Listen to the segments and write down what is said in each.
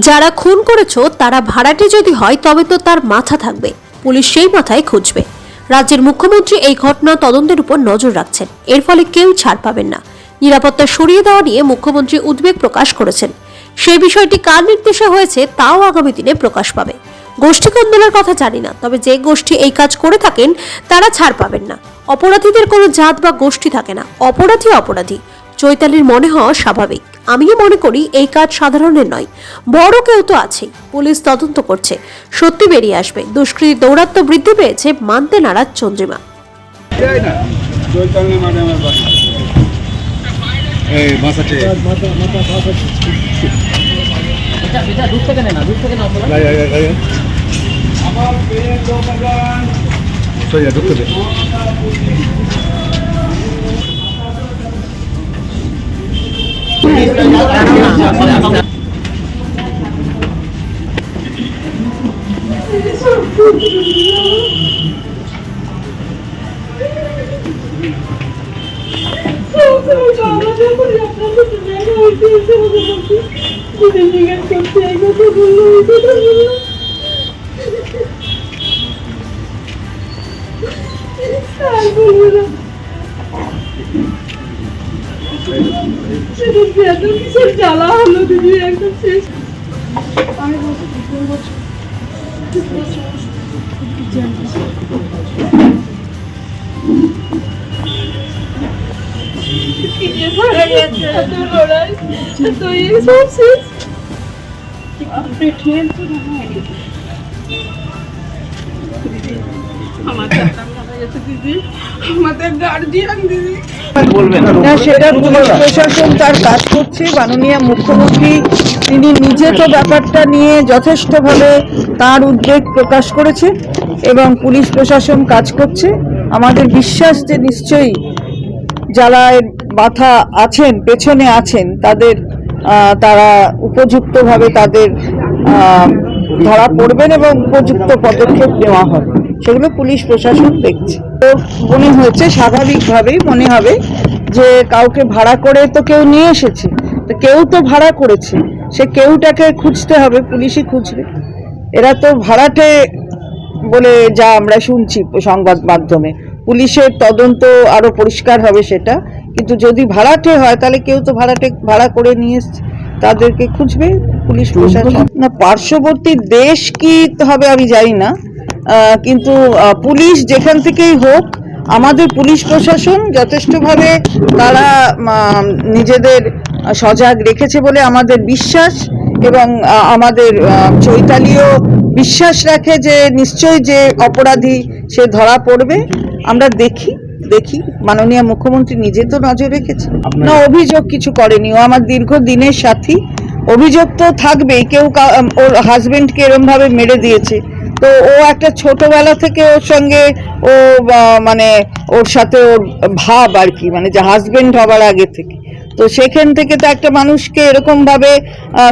যারা খুন করেছ, তারা ভাড়াটে যদি হয়, তবে তো তার মাথা থাকবে। পুলিশ সেই মাথায় খুঁজবে। রাজ্যের মুখ্যমন্ত্রী এই ঘটনা তদন্তের উপর নজর রাখছেন। এর ফলে কেউ ছাড় পাবেন না। নিরাপত্তা সরিয়ে দেওয়া নিয়ে মুখ্যমন্ত্রী উদ্বেগ প্রকাশ করেছেন। সেই বিষয়টি কার নির্দেশে হয়েছে, তাও আগামী দিনে প্রকাশ পাবে। গোষ্ঠী কন্দলের কথা জানি না, তবে যে গোষ্ঠী এই কাজ করে থাকেন, তারা ছাড় পাবেন না। অপরাধীদের কোনো জাত বা গোষ্ঠী থাকে না। অপরাধী অপরাধী। চৈতালির মনে হওয়া স্বাভাবিক আমিও মনে করি এই কাজ সাধারণের নয় বড় কেউ তো আছেই পুলিশ তদন্ত করছে সত্যি বেরিয়ে আসবে দুষ্কৃতী দৌরাত্ম বৃদ্ধি পেয়েছে মানতে নারাজ চন্দ্রিমা এই পেয়ে দোকান সোজা ঢুকতে দে জ্বালা হলো দিদি একদম শেষ আমি বলছি মারা গেছে আমাদের দিদি আমাদের গার্জিয়ান দিদি না সেটা পুলিশ প্রশাসন তার কাজ করছে। মাননীয় মুখ্যমন্ত্রী তিনি নিজে তো ব্যাপারটা নিয়ে যথেষ্টভাবে তার উদ্বেগ প্রকাশ করেছে এবং পুলিশ প্রশাসন কাজ করছে। আমাদের বিশ্বাস যে নিশ্চয়ই যারা এর মাথা আছেন পেছনে আছেন তাদের আহ, তারা উপযুক্তভাবে তাদের আহ, ধরা পড়বেন এবং উপযুক্ত পদক্ষেপ নেওয়া হবে। সেগুলো পুলিশ প্রশাসন দেখছে। তো মনে হয়েছে, স্বাভাবিকভাবেই মনে হবে যে কাউকে ভাড়া করে তো কেউ নিয়ে এসেছে। তো কেউ তো ভাড়া করেছে। সে কেউটাকে খুঁজতে হবে, পুলিশই খুঁজবে। এরা তো ভাড়াটে বলে যা আমরা শুনছি সংবাদ মাধ্যমে। পুলিশের তদন্ত আরও পরিষ্কার হবে সেটা। কিন্তু যদি ভাড়াটে হয়, তাহলে কেউ তো ভাড়াটে, ভাড়া করে নিয়ে এসছে। তাদেরকে খুঁজবে পুলিশ প্রশাসন। না পার্শ্ববর্তী দেশ কি হবে আমি জানি না। আহ, কিন্তু আহ, পুলিশ যেখান থেকেই হোক আমাদের পুলিশ প্রশাসন যথেষ্টভাবে তারা নিজেদের সজাগ রেখেছে বলে আমাদের বিশ্বাস এবং আমাদের আহ, চৈতালিও বিশ্বাস রাখে যে নিশ্চয়ই যে অপরাধী সে ধরা পড়বে। আমরা দেখি। দেখি। মাননীয় মুখ্যমন্ত্রী নিজে তো নজর রেখেছে না অভিযোগ কিছু করেনি। ও আমার দীর্ঘ দিনের সাথী। অভিযোগ তো থাকবেই। কেউ ওর হাজবেন্ড ওর হাজবেন্ডকে এরম ভাবে মেরে দিয়েছে। তো ও একটা ছোটবেলা থেকে ওর সঙ্গে ও মানে ওর সাথে ওর ভাব আর কি মানে যে হাজবেন্ড হবার আগে থেকে। তো সেখান থেকে তো একটা মানুষকে এরকম ভাবে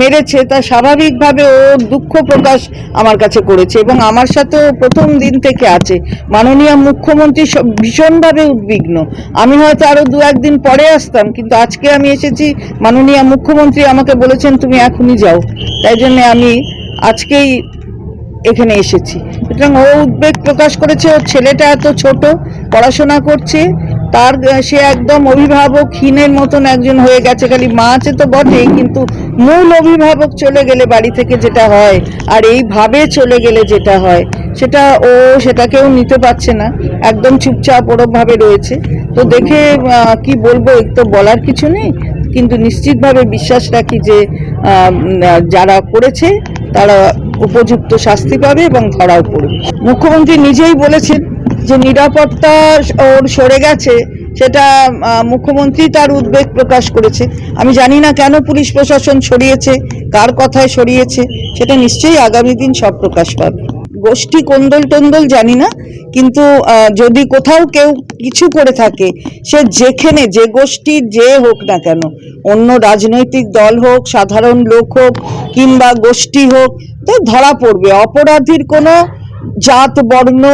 মেরেছে, তা স্বাভাবিকভাবে ও দুঃখ প্রকাশ আমার কাছে করেছে এবং আমার সাথে ও প্রথম দিন থেকে আছে। মাননীয় মুখ্যমন্ত্রী ভীষণভাবে উদ্বিগ্ন। আমি হয়তো আরও দু একদিন পরে আসতাম, কিন্তু আজকে আমি এসেছি, মাননীয় মুখ্যমন্ত্রী আমাকে বলেছেন তুমি এখনই যাও। তাই জন্য আমি আজকেই এখানে এসেছি। সুতরাং ও উদ্বেগ প্রকাশ করেছে, ওর ছেলেটা এত ছোট, পড়াশোনা করছে তার সে একদম অভিভাবক অভিভাবকহীনের মতন একজন হয়ে গেছে, খালি মা আছে তো বটেই, কিন্তু মূল অভিভাবক চলে গেলে বাড়ি থেকে যেটা হয়, আর এইভাবে চলে গেলে যেটা হয়, সেটা ও সেটাকেও নিতে পারছে না, একদম চুপচাপ ওরমভাবে রয়েছে। তো দেখে কি বলব তো বলার কিছু নেই, কিন্তু নিশ্চিতভাবে বিশ্বাস রাখি যে যারা করেছে, তারা উপযুক্ত শাস্তি পাবে এবং ধরাও পড়বে মুখ্যমন্ত্রী নিজেই বলেছেন যে নিরাপত্তা ওর সরে গেছে, সেটা মুখ্যমন্ত্রী তার উদ্বেগ প্রকাশ করেছে। আমি জানি না কেন পুলিশ প্রশাসন সরিয়েছে, কার কথায় সরিয়েছে, সেটা নিশ্চয়ই আগামী দিন সব প্রকাশ পাবে। গোষ্ঠী কোন্দল টোন্দল জানি না, কিন্তু যদি কোথাও কেউ কিছু করে থাকে, সে যেখানে, যে গোষ্ঠীর যে হোক না কেন, অন্য রাজনৈতিক দল হোক, সাধারণ লোক হোক, কিংবা গোষ্ঠী হোক, তো ধরা পড়বে। অপরাধীর কোনো জাত, বর্ণ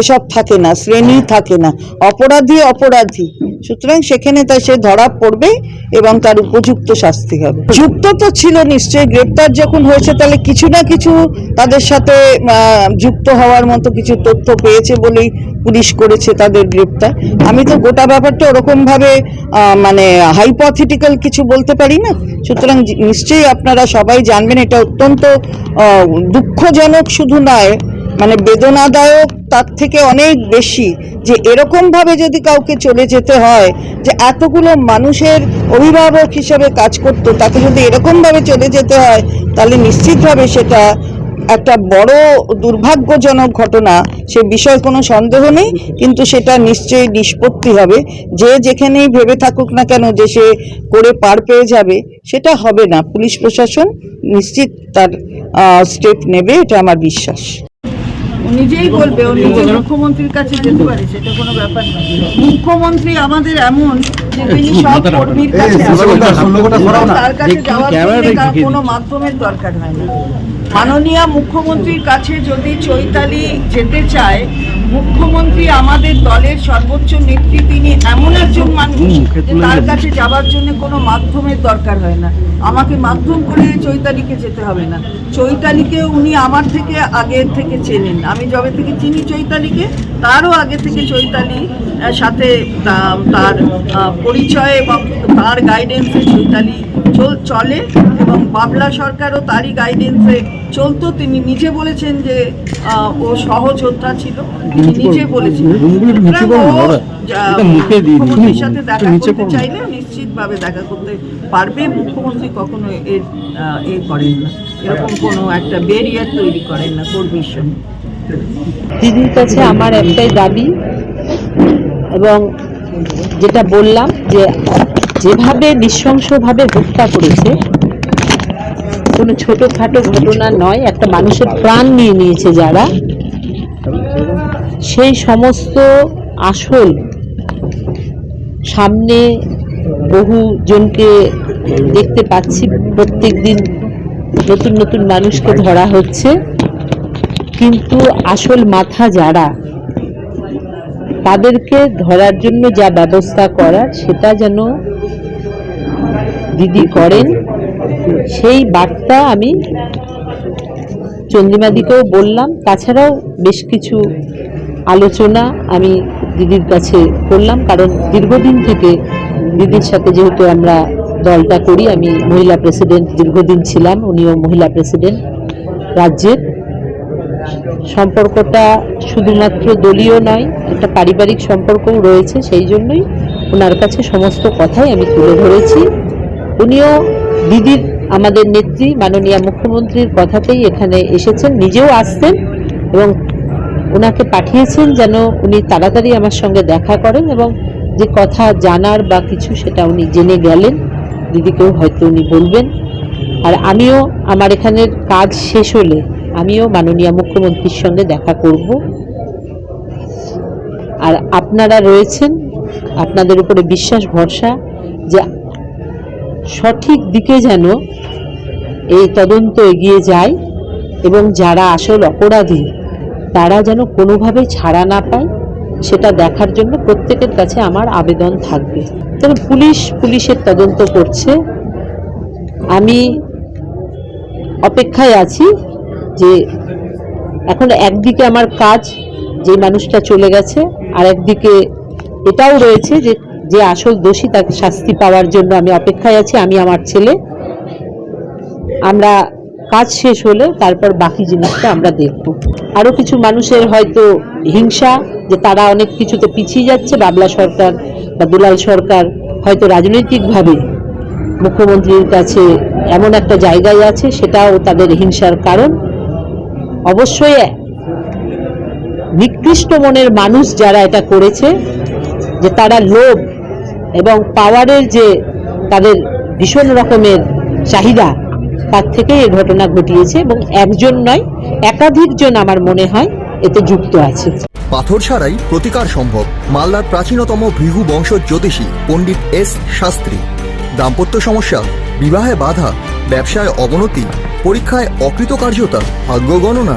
এসব থাকে না, শ্রেণি থাকে না, অপরাধী অপরাধী। সুতরাং সেখানে তাই সে ধরা পড়বে এবং তার উপযুক্ত শাস্তি হবে। যুক্ত তো ছিল নিশ্চয়ই, গ্রেপ্তার যখন হয়েছে তাহলে কিছু না কিছু তাদের সাথে যুক্ত হওয়ার মতো কিছু তথ্য পেয়েছে বলেই পুলিশ করেছে তাদের গ্রেপ্তার। আমি তো গোটা ব্যাপারটা ওরকম ভাবে মানে হাইপথেটিক্যাল কিছু বলতে পারি না। সুতরাং নিশ্চয়ই আপনারা সবাই জানবেন, এটা অত্যন্ত দুঃখজনক শুধু নয় মানে বেদনাদায়ক তার থেকে অনেক বেশি যে এরকম ভাবে যদি কাউকে চলে যেতে হয়, যে এতগুলো মানুষের অভিভাবক হিসেবে কাজ করতো, তাকে যদি এরকম ভাবে চলে যেতে হয়, তাহলে নিশ্চিতভাবে সেটা একটা বড় দুর্ভাগ্যজনক ঘটনা। সে বিষয়ে কোনো সন্দেহ নেই, কিন্তু সেটা নিশ্চয়ই নিষ্পত্তি হবে। যে যেখানেই ভেবে থাকুক না কেন যে সে করে পার পেয়ে যাবে, সেটা হবে না। পুলিশ প্রশাসন নিশ্চিত তার স্টেপ নেবে, এটা আমার বিশ্বাস। নিজেই বলবে ও নিজে মুখ্যমন্ত্রীর কাছে যেতে পারে সেটা কোনো ব্যাপার না। মুখ্যমন্ত্রী আমাদের এমন যে তিনি সব কর্মীর কাছে তার কাছে যাওয়ার জন্য কার কোনো মাধ্যমের দরকার হয় না। মাননীয় মুখ্যমন্ত্রীর কাছে যদি চৈতালি যেতে চায় মুখ্যমন্ত্রী আমাদের দলের সর্বোচ্চ নেত্রী তিনি এমন একজন মানুষ যে তার কাছে যাওয়ার জন্য কোনো মাধ্যমের দরকার হয় না। আমাকে মাধ্যম করে চৈতালিকে যেতে হবে না। চৈতালিকে উনি আমার থেকে আগের থেকে চেনেন। আমি যবে থেকে চিনি চৈতালিকে তারও আগে থেকে চৈতালি সাথে তার পরিচয় এবং তার গাইডেন্সে চৈতালি চল- চলে এবং বাবলা সরকারও তারই গাইডেন্সে চলতো তিনি নিজে বলেছেন যে আহ, ও সহযোদ্ধা ছিল। তিনি নিজে বলেছেন। মুখ্যমন্ত্রীর সাথে দেখা করতে চাইলে নিশ্চিতভাবে দেখা করতে পারবে। মুখ্যমন্ত্রী কখনো এর আহ, এ করেন না। এরকম কোনো একটা ব্যারিয়ার তৈরি করেন না কর্মীর সঙ্গে দিদির কাছে আমার একটাই দাবি এবং যেটা বললাম যে যেভাবে নৃশংসভাবে হত্যা করেছে, কোনো ছোটোখাটো ঘটনা নয়, একটা মানুষের প্রাণ নিয়ে নিয়েছে যারা, সেই সমস্ত আসল সামনে বহু জনকে দেখতে পাচ্ছি প্রত্যেক দিন নতুন নতুন মানুষকে ধরা হচ্ছে, কিন্তু আসল মাথা যারা, তাদেরকে ধরার জন্য যা ব্যবস্থা করার, সেটা যেন দিদি করেন, সেই বার্তা আমি চন্দ্রিমাদিকেও বললাম। তাছাড়াও বেশ কিছু আলোচনা আমি দিদির কাছে করলাম, কারণ দীর্ঘদিন থেকে দিদির সাথে যেহেতু আমরা দলটা করি, আমি মহিলা প্রেসিডেন্ট দীর্ঘদিন ছিলাম, উনিও মহিলা প্রেসিডেন্ট রাজ্যের। সম্পর্কটা শুধুমাত্র দলীয় নয়, একটা পারিবারিক সম্পর্কও রয়েছে, সেই জন্যই ওনার কাছে সমস্ত কথাই আমি তুলে ধরেছি। উনিও দিদির, আমাদের নেত্রী, মাননীয় মুখ্যমন্ত্রীর কথাতেই এখানে এসেছেন, নিজেও আসতেন এবং ওনাকে পাঠিয়েছেন যেন উনি তাড়াতাড়ি আমার সঙ্গে দেখা করেন এবং যে কথা জানার বা কিছু সেটা উনি জেনে গেলেন, দিদিকেও হয়তো উনি বলবেন। আর আমিও আমার এখানের কাজ শেষ হলে আমিও মাননীয় মুখ্যমন্ত্রীর সঙ্গে দেখা করব। আর আপনারা রয়েছেন, আপনাদের উপরে বিশ্বাস, ভরসা যে সঠিক দিকে যেন এই তদন্ত এগিয়ে যায় এবং যারা আসল অপরাধী, তারা যেন কোনোভাবেই ছাড়া না পায়, সেটা দেখার জন্য প্রত্যেকের কাছে আমার আবেদন থাকবে। তবে পুলিশ পুলিশের তদন্ত করছে। আমি অপেক্ষায় আছি যে এখন একদিকে আমার কাজ যে মানুষটা চলে গেছে আর একদিকে এটাও রয়েছে যে যে আসল দোষী তাকে শাস্তি পাওয়ার জন্য আমি অপেক্ষায় আছি, আমি আমার ছেলে। আমরা কাজ শেষ হলে তারপর বাকি জিনিসটা আমরা দেখব। আরও কিছু মানুষের হয়তো হিংসা যে তারা অনেক কিছুতে পিছিয়ে যাচ্ছে, বাবলা সরকার বা দুলাল সরকার হয়তো রাজনৈতিকভাবে মুখ্যমন্ত্রীর কাছে এমন একটা জায়গায় আছে, সেটাও তাদের হিংসার কারণ। অবশ্যই নিকৃষ্ট মনের মানুষ যারা এটা করেছে, যে তারা লোভ এবং পাওয়ারের যে তাদের ভীষণ রকমের চাহিদা, তার থেকে এই ঘটনা ঘটিয়েছে এবং একজন নয়, একাধিক জন আমার মনে হয় এতে যুক্ত আছে। পাথর ছাড়াই প্রতিকার সম্ভব, মালদার প্রাচীনতম ভৃহু বংশ জ্যোতিষী পণ্ডিত এস শাস্ত্রী। দাম্পত্য সমস্যা, বিবাহে বাধা, ব্যবসায় অবনতি, পরীক্ষায় অকৃতকার্যতা, ভাগ্য গণনা